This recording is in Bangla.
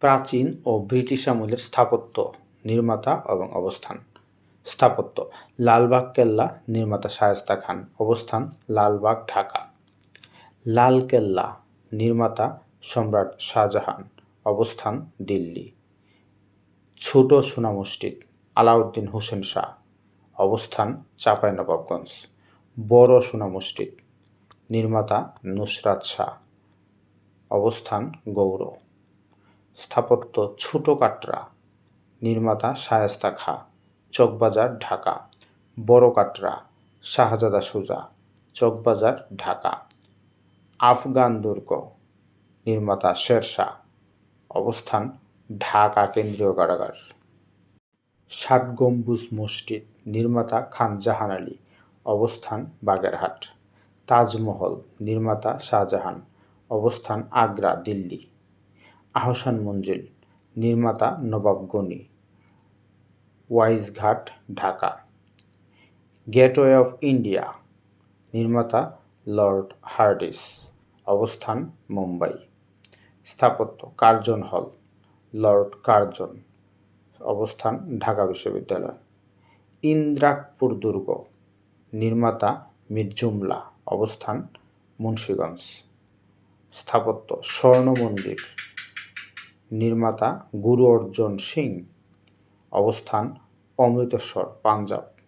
প্রাচীন ও ব্রিটিশ আমলের স্থাপত্য, নির্মাতা এবং অবস্থান। স্থাপত্য, লালবাগ কেল্লা, নির্মাতা শায়েস্তা খান। অবস্থান, লালবাগ, ঢাকা। লাল কেল্লা, নির্মাতা সম্রাট শাহজাহান। অবস্থান, দিল্লি। ছোট সোনা মসজিদ, আলাউদ্দিন হোসেন শাহ। অবস্থান চাঁপাইনবাবগঞ্জ বড় সোনা মসজিদ, নির্মাতা নুসরাত শাহ। অবস্থান গৌর স্থাপত্য ছোট কাটরা। নির্মাতা শায়েস্তা খা। চকবাজার, ঢাকা। বড় কাটরা, শাহজাদা সুজা। চকবাজার, ঢাকা। আফগান দুর্গ। নির্মাতা শেরশাহ অবস্থান ঢাকা কেন্দ্রীয় কারাগার। ষাট গম্বুজ মসজিদ। নির্মাতা খান জাহান আলী। অবস্থান বাগেরহাট। তাজমহল। নির্মাতা শাহজাহান। অবস্থান আগ্রা, দিল্লি। আহসান মঞ্জিল, নির্মাতা Nawab Gani, Wiseghat, Dhaka. Gateway of India, নির্মাতা লর্ড হার্ডিস। অবস্থান, মুম্বাই। স্থাপত্য, কার্জন হল, লর্ড কার্জন। অবস্থান, ঢাকা বিশ্ববিদ্যালয়। ইন্দ্রাকপুর দুর্গ, নির্মাতা মির্জুমলা অবস্থান, মুন্সীগঞ্জ। স্থাপত্য, স্বর্ণ মন্দির। নির্মাতা গুরু অর্জন সিং। অবস্থান অমৃতসর পাঞ্জাব।